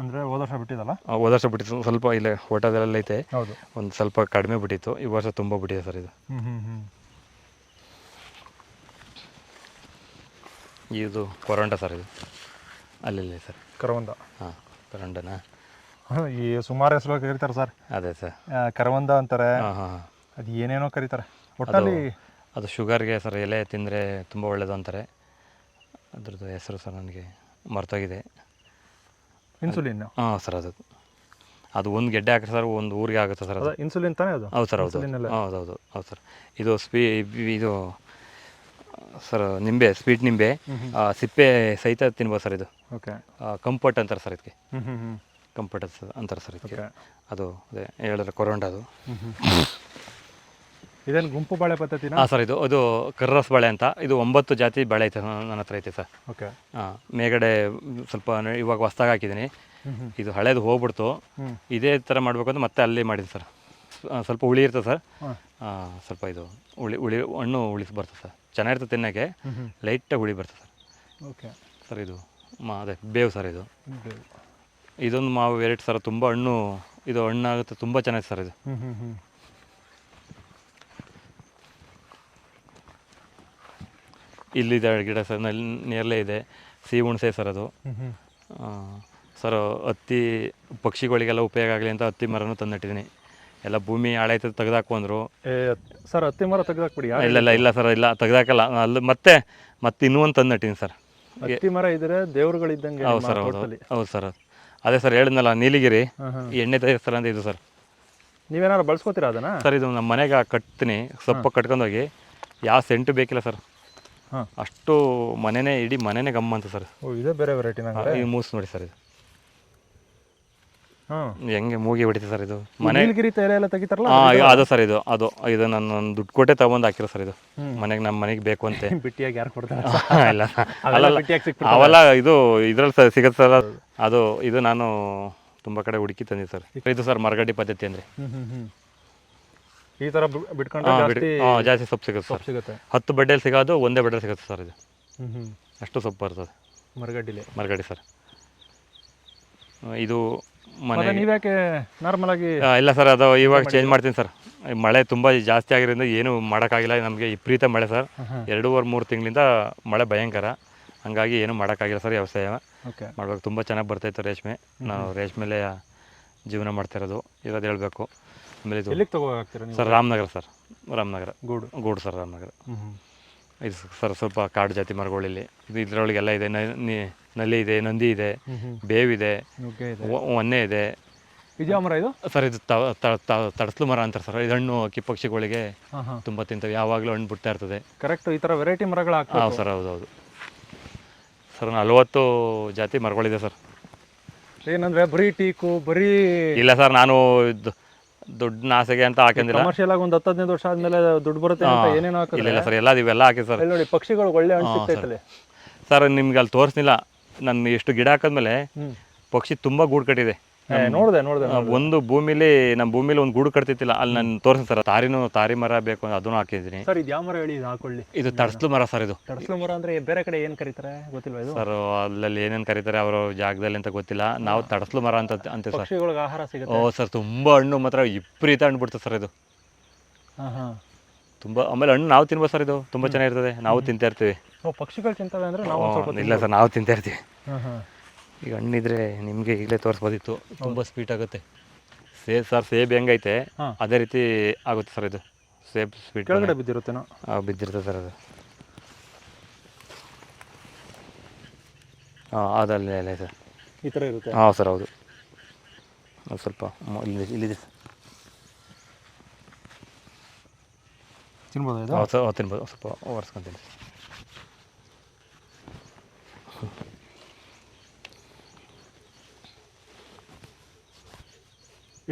ಅಂದರೆ ಹೋದ ವರ್ಷ ಬಿಟ್ಟಿದ್ದಲ್ಲ? ಹೋದ ವರ್ಷ ಬಿಟ್ಟಿತ್ತು. ಸ್ವಲ್ಪ ಇಲ್ಲೇ ಓಟೋದೆಲ್ಲ ಐತೆ. ಹೌದು. ಒಂದು ಸ್ವಲ್ಪ ಕಡಿಮೆ ಬಿಟ್ಟಿತ್ತು. ಈ ವರ್ಷ ತುಂಬ ಬಿಟ್ಟಿದೆ ಸರ್ ಇದು. ಹ್ಞೂ ಹ್ಞೂ ಹ್ಞೂ ಇದು ಕೊರಂಡ ಸರ್ ಇದು. ಅಲ್ಲಿಲ್ಲ ಸರ್ ಕರವಂದ ಹಾಂ ಕೊರಂಡನಾ? ಈ ಸುಮಾರು ಹೆಸರು ಕರೀತಾರೆ ಸರ್. ಅದೇ ಸರ್. ಕರವಂದ ಅಂತಾರೆ. ಹಾಂ ಹಾಂ ಹಾಂ. ಅದು ಏನೇನೋ ಕರೀತಾರೆ. ಒಟ್ಟಲ್ಲಿ ಅದು ಶುಗರ್ಗೆ ಸರ್ ಎಲೆ ತಿಂದರೆ ತುಂಬ ಒಳ್ಳೆಯದು ಅಂತಾರೆ. ಅದ್ರದ್ದು ಹೆಸರು ಸರ್ ನನಗೆ ಮರ್ತೋಗಿದೆ. ಇನ್ಸುಲಿನ್? ಹಾಂ ಸರ್ ಅದು. ಅದು ಒಂದು ಗೆಡ್ಡೆ ಹಾಕಿದ್ರೆ ಸರ್ ಒಂದು ಊರಿಗೆ ಆಗುತ್ತೆ ಸರ್ ಅದು. ಇನ್ಸುಲಿನ್ ತಾನೇ ಅದು? ಹೌದು ಸರ್ ಹೌದು ಹೌದು ಹೌದು ಹೌದು ಸರ್. ಇದು ಸ್ಪೀ ಇದು ಸರ್ ನಿಂಬೆ ಸ್ವೀಟ್ ನಿಂಬೆ ಸಿಪ್ಪೆ ಸಹಿತ ತಿನ್ಬೋದು ಸರ್ ಇದು. ಓಕೆ. ಕಂಫರ್ಟ್ ಅಂತಾರೆ ಸರ್ ಇದಕ್ಕೆ. ಹ್ಞೂ ಹ್ಞೂ ಹ್ಞೂ ಕಂಫರ್ಟ್ ಅಂತಾರೆ ಸರ್ ಇದಕ್ಕೆ. ಅದು ಅದೇ ಹೇಳಿದ್ರೆ ಕೊರೋಂಡ ಅದು. ಹ್ಞೂ ಹ್ಞೂ ಇದೇನು ಗುಂಪು ಬಾಳೆ ಪದ್ಧತಿ ಹಾಂ ಸರ್ ಇದು ಅದು ಕರ್ರಸ್ ಬಾಳೆ ಅಂತ. ಇದು ಒಂಬತ್ತು ಜಾತಿ ಬಾಳೆ ಐತೆ ನನ್ನ ಹತ್ರ ಐತೆ ಸರ್ ಓಕೆ ಹಾಂ ಮೇಗಡೆ ಸ್ವಲ್ಪ ಇವಾಗ ಹೊಸ್ದಾಗಿ ಹಾಕಿದ್ದೀನಿ ಇದು ಹಳೇದು ಹೋಗ್ಬಿಡ್ತು. ಇದೇ ಥರ ಮಾಡಬೇಕು ಅಂತ ಮತ್ತೆ ಅಲ್ಲಿ ಮಾಡಿದ್ದೀನಿ ಸರ್ ಸ್ವಲ್ಪ ಹುಳಿ ಇರ್ತದೆ ಸರ್ ಸ್ವಲ್ಪ ಇದು ಹುಳಿ ಹುಳಿ ಹಣ್ಣು ಉಳಿಸಿ ಬರ್ತದೆ ಸರ್ ಚೆನ್ನಾಗಿರ್ತದೆ ತಿನ್ನೋಕ್ಕೆ. ಲೈಟಾಗಿ ಹುಳಿ ಬರ್ತದೆ ಸರ್ ಓಕೆ ಸರ್ ಇದು ಮಾ ಅದೇ ಬೇವು ಸರ್ ಇದು. ಇದೊಂದು ಮಾವು ವೆರೈಟಿ ಸರ್ ತುಂಬ ಹಣ್ಣು ಇದು ಹಣ್ಣಾಗುತ್ತೆ ತುಂಬ ಚೆನ್ನಾಗಿದೆ ಸರ್ ಇದು. ಹ್ಞೂ ಹ್ಞೂ ಹ್ಞೂ ಇಲ್ಲಿದೆ ಗಿಡ ಸರ್ನಲ್ಲಿ ನೇರಳೆ ಇದೆ. ಸಿಹಿ ಹುಣಸೆ ಸರ್ ಅದು. ಸರ್ ಹತ್ತಿ ಪಕ್ಷಿಗಳಿಗೆಲ್ಲ ಉಪಯೋಗ ಆಗಲಿ ಅಂತ ಹತ್ತಿ ಮರನೂ ತಂದಿಟ್ಟಿದ್ದೀನಿ. ಎಲ್ಲ ಭೂಮಿ ಹಾಳಾಯ್ತದೆ ತೆಗ್ದಾಕು ಅಂದರು. ಸರ್ ಹತ್ತಿ ಮರ ತೆಗೆದಾಕ್ಬಿಡಿ ಇಲ್ಲ ಇಲ್ಲ ಇಲ್ಲ ಸರ್ ಇಲ್ಲ ತೆಗೆದಾಕಲ್ಲ. ಅಲ್ಲಿ ಮತ್ತೆ ಮತ್ತೆ ಇನ್ನೂ ಒಂದು ತಂದು ಸರ್. ಹತ್ತಿ ಮರ ಇದ್ರೆ ದೇವ್ರುಗಳಿದ್ದಂಗೆ ಹೌದು ಸರ್ ಹೌದು. ಹೌದು. ಸರ್ ಅದೇ ಸರ್ ಹೇಳಿದ್ನಲ್ಲ ನೀಲಿಗಿರಿ. ಎಣ್ಣೆ ತಯಾರಿಸ್ತಾರೆ ಅಂತ ಇದು ಸರ್. ನೀವೇನಾದ್ರು ಬಳಸ್ಕೋತೀರಾ ಅದನ್ನ? ಸರ್ ಇದು ನಮ್ಮ ಮನೆಗೆ ಕಟ್ತೀನಿ. ಸೊಪ್ಪ ಕಟ್ಕೊಂಡೋಗಿ ಯಾವ ಸೆಂಟು ಬೇಕಿಲ್ಲ ಸರ್. ಅಷ್ಟು ಮನೆನೇ ಇಡೀ ಮನೆನೇ ಗಮ್ಮ ಅಂತ ಸರ್ ಇದೇ ಬೇರೆ ವೆರೈಟಿ ಮೂಸ್ ನೋಡಿ ಸರ್ ಇದು. ಹೆಂಗೆ ಮೂಗಿ ಹೊಡಿತೆ ಸರ್ ಇದು? ಮನೆ ನೀಲಗಿರಿ ತೈಲ ಎಲ್ಲ ತೆಗಿತಾರಲ್ಲ ಅದು ಸರ್ ಇದು ಅದು ಇದು ನಾನು ದುಡ್ಡು ಕೊಟ್ಟೆ ತಗೊಂಡು ಹಾಕಿರ ಸರ್ ಇದು. ಮನೆಗೆ ನಮ್ಮ ಮನೆಗೆ ಬೇಕು ಅಂತ. ಬಿಟ್ಟಿಯಾಗಿ ಯಾರು ಕೊಡ್ತಾರೆ? ಇಲ್ಲ ಅವೆಲ್ಲ ಅಲ್ಲ ಅವೆಲ್ಲ ಇದು ಇದ್ರಲ್ಲಿ ಸರ್ ಸಿಗುತ್ತೆ ಸರ್. ಅದು ಇದು ನಾನು ತುಂಬ ಕಡೆ ಹುಡುಕಿ ತಂದಿ ಸರ್. ಇದು ಸರ್ ಮರಗಡ್ಡಿ ಪದ್ಧತಿ ಅಂದ್ರೆ. ಈ ತರ ಬಿಟ್ಕೊಂಡು ಜಾಸ್ತಿ ಸೊಪ್ಪು ಸಿಗುತ್ತೆ ಸೊಪ್ಪು ಸಿಗುತ್ತೆ. ಹತ್ತು ಬಡ್ಡೆಯಲ್ಲಿ ಸಿಗೋದು ಒಂದೇ ಬಡ್ಡೆ ಸಿಗುತ್ತೆ ಸರ್ ಇದು. ಅಷ್ಟು ಸೊಪ್ಪು ಬರ್ತದೆ. ಮರಗಡ್ಡಿಲಿ. ಮರಗಡ್ಡಿ ಸರ್. ಇದು ಮನೆ ನೀವ್ಯಾಕೆ ನಾರ್ಮಲ್ ಆಗಿ ಇಲ್ಲ ಸರ್ ಅದು ಇವಾಗ ಚೇಂಜ್ ಮಾಡ್ತೀನಿ ಸರ್. ಮಳೆ ತುಂಬ ಜಾಸ್ತಿ ಆಗಿರೋದ್ರಿಂದ ಏನು ಮಾಡೋಕ್ಕಾಗಿಲ್ಲ. ನಮಗೆ ವಿಪರೀತ ಮಳೆ ಸರ್. ಎರಡೂವರೆ ಮೂರು ತಿಂಗಳಿಂದ ಮಳೆ ಭಯಂಕರ. ಹಂಗಾಗಿ ಏನು ಮಾಡೋಕ್ಕಾಗಿಲ್ಲ ಸರ್ ವ್ಯವಸಾಯ ಮಾಡ್ಬೇಕು. ತುಂಬ ಚೆನ್ನಾಗಿ ಬರ್ತಾಯಿತ್ತು ರೇಷ್ಮೆ. ನಾವು ರೇಷ್ಮೆಲೆ ಜೀವನ ಮಾಡ್ತಾ ಇರೋದು. ಇರೋದು ಹೇಳಬೇಕು. ಆಮೇಲೆ ಇದು ಸರ್ ರಾಮನಗರ ಸರ್. ರಾಮನಗರ. ಗೂಡು. ಗೂಡು ಸರ್ ರಾಮನಗರ. ಇದು ಸರ್ ಸ್ವಲ್ಪ ಕಾಡು ಜಾತಿ ಮರಗಳಿಲ್ಲಿ. ಇದು ಇದರೊಳಗೆಲ್ಲ ಇದೆ. ನಿ- ನಲ್ಲಿ ಇದೆ ನಂದಿ ಇದೆ ಬೇವಿದೆ ಇದೆ ಒನ್ನೆ ಇದೆ. ಇದ್ಯಾ ಮರ ಇದು. ಸರ್ ಇದು ತಡಸ್ಲು ಮರ ಅಂತಾರೆ ಸರ್. ಇದು ಹಣ್ಣು ಅಕ್ಕಿ ಪಕ್ಷಿಗಳಿಗೆ ತುಂಬಾ ತಿಂತವೆ. ಯಾವಾಗಲೂ ಹಣ್ಣು ಬಿಡ್ತಾ ಇರ್ತದೆ. ಕರೆಕ್ಟ್ ಈ ತರ ವೆರೈಟಿ ಮರಗಳು ಹಾಕ್ತಾವೆ ಸರ್ ಹೌದು ಹೌದು ಸರ್ ನಲ್ವತ್ತು ಜಾತಿ ಮರಗಳಿದೆ ಸರ್. ಏನಂದ್ರೆ ಬರೀ ಟೀಕು ಬರೀ ಇಲ್ಲ ಸರ್ ನಾನು ದುಡ್ಡು ನಾಸಿಗೆ ಆಸೆಗೆ ಅಂತ ಹಾಕಿಂದಿಲ್ಲ ಕಮರ್ಷಿಯಲ್ ಆಗಿ ಒಂದು ಹತ್ತು ಹದಿನೈದು ವರ್ಷ ಆದ್ಮೇಲೆ ದುಡ್ಡು ಬರುತ್ತೆ ಅಂತ ಏನೇನೋ ಇಲ್ಲ ಸರ್ ಎಲ್ಲ ಇವೆಲ್ಲ ಹಾಕಿ ಸರ್. ನೋಡಿ ಪಕ್ಷಿಗಳು ಒಳ್ಳೆ ಹಣ್ಣು ಸಿಗ್ತೈತಲ್ಲಿ. ಸರ್. ನಿಮ್ಗೆ ಅಲ್ಲಿ ತೋರಿಸ್ನಿಲ್ಲ ನಾನು ಎಷ್ಟು ಗಿಡ ಹಾಕಿದ್ಮೇಲೆ ಪಕ್ಷಿ ತುಂಬಾ ಗೂಡು ಕಟ್ಟಿದೆ. ನೋಡಿದೆ ನೋಡ್ದೆ ಒಂದು ಭೂಮಿಲಿ ನಮ್ಮ ಭೂಮಿಲಿ ಒಂದು ಗೂಡು ಕಟ್ತಿತ್ತಿಲ್ಲ. ಅಲ್ಲಿ ನಾನು ತೋರಿಸ್ ಸರ್ ತಾರಿನೂ ತಾರಿ ಮರ ಬೇಕು ಅಂತ ಅದನ್ನು ಹಾಕಿದ್ದೀನಿ. ಸರ್ ಇದು ಯಾವ ಮರ ಹೇಳಿ ಇದು ಹಾಕೊಳ್ಳಿ. ಇದು ತಡಸ್ಲು ಮರ ಸರ್ ಇದು. ತಡಸ್ಲು ಮರ ಅಂದ್ರೆ ಬೇರೆ ಕಡೆ ಏನ್ ಕರೀತಾರೆ? ಗೊತ್ತಿಲ್ಲ ಇದು? ಸರ್ ಅಲ್ಲಲ್ಲಿ ಏನೇನು ಕರೀತಾರೆ ಅವರ ಜಾಗದಲ್ಲಿ ಅಂತ ಗೊತ್ತಿಲ್ಲ. ನಾವು ತಡಸ್ಲು ಮರ ಅಂತ ಅಂತ ಸರ್. ಪಕ್ಷಿಗಳಿಗೆ ಆಹಾರ ಸಿಗುತ್ತೆ. ಓ ಸರ್ ತುಂಬಾ ಹಣ್ಣು ಮಾತ್ರ ವಿಪರೀತ ಹಣ್ಣು ಬಿಡ್ತದೆ ಸರ್ ಇದು. ಹಾ ಹಾ ತುಂಬ ಆಮೇಲೆ ಹಣ್ಣು ನಾವು ತಿನ್ಬೋದು ಸರ್ ಇದು. ತುಂಬ ಚೆನ್ನಾಗಿರ್ತದೆ. ನಾವು ತಿಂತಾ ಇರ್ತೀವಿ. ಓ ಪಕ್ಷಿಗಳು ತಿಂತವೆ ಅಂದ್ರೆ ನಾವು ಒಂದ್ ಸ್ವಲ್ಪ ಇಲ್ಲ ಸರ್ ನಾವು ತಿಂತಾ ಇರ್ತೀವಿ. ಹಾ ಹಾ. ಈಗ ಹಣ್ಣಿದ್ರೆ ನಿಮಗೆ ಈಗಲೇ ತೋರಿಸ್ಬೋದಿತ್ತು. ತುಂಬ ಸ್ವೀಟ್ ಆಗುತ್ತೆ. ಸೇಬ್ ಸರ್ ಸೇಬ್ ಹೆಂಗೈತೆ ಹಾ. ಅದೇ ರೀತಿ ಆಗುತ್ತೆ ಸರ್ ಇದು. ಸೇಬ್ ಸ್ವೀಟ್ ಕೆಳಗಡೆ ಬಿದ್ದಿರುತ್ತೇನೋ? ಬಿದ್ದಿರುತ್ತೆ ಸರ್ ಅದು. ಹಾಂ ಅದಲ್ಲೇ ಅಲ್ಲೇ ಸರ್. ಈ ಥರ ಇರುತ್ತೆ? ಹಾಂ ಸರ್ ಹೌದು. ಅದು ಸ್ವಲ್ಪ ಮ- ಇಲ್ಲಿ ಇಲ್ಲಿದೆ. ಸರ್ ತಿನ್ಬೋದಾ ಇದು ತಿನ್ಬೋದು. ಸ್ವಲ್ಪ ಒರೆಸ್ಕೊಂತೀನಿ.